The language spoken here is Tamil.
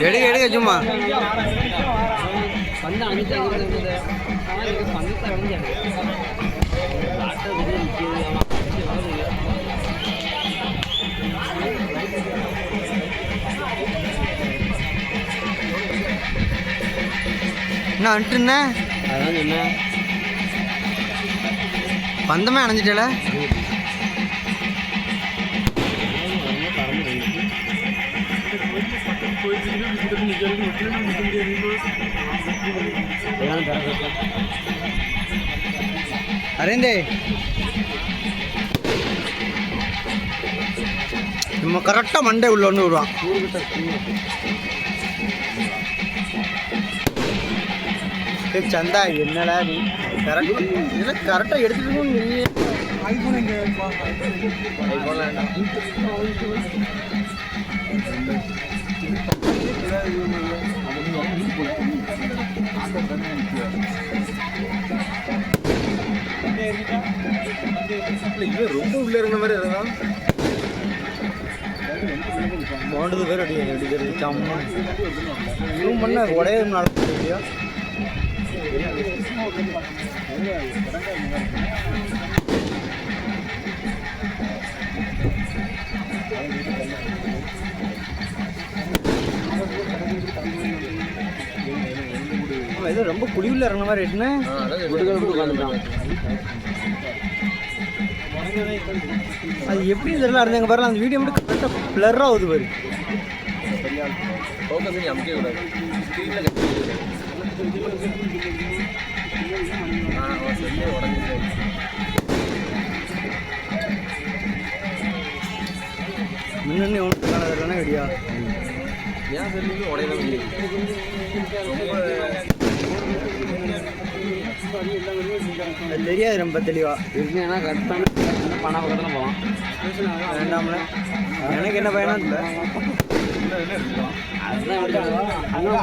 எடுக்க எடுக்க சும்மா. என்ன வந்துட்டுண்ணே அதான் என்ன பந்தமே அணைஞ்சிட்டல? அரேந்தே நம்ம கரெக்டாக மண்டே உள்ள ஒன்று விடுவான் சந்தா என்னடா நீ கரெக்ட் இல்லை கரெக்டாக எடுத்துக்கணும் நீ ஐபோன் எங்க ரொம்ப உள்ள இருந்த மாதிரி இருந்தான் போண்டது பேர் அடி அடிக்கிறது சம்ம ஜூம் பண்ண ஒரே நடக்கியா ஏதோ ரொம்ப குழிவில் இறங்கின மாதிரி என்ன அது எப்படி தெரியல இருந்தாங்க பாருங்க அந்த வீடியோ மட்டும் கரெக்டாக பிளர் ஆகுது பாரு. முன்னே ஒன்று காணதுனா ஐடியா அது தெரியாது ரொம்ப தெளிவா. இருக்குன்னா கரெக்டான பணம் பக்கத்தில் போவான் வேண்டாம்ல. எனக்கு என்ன பயணம் இல்லை. அதுதான்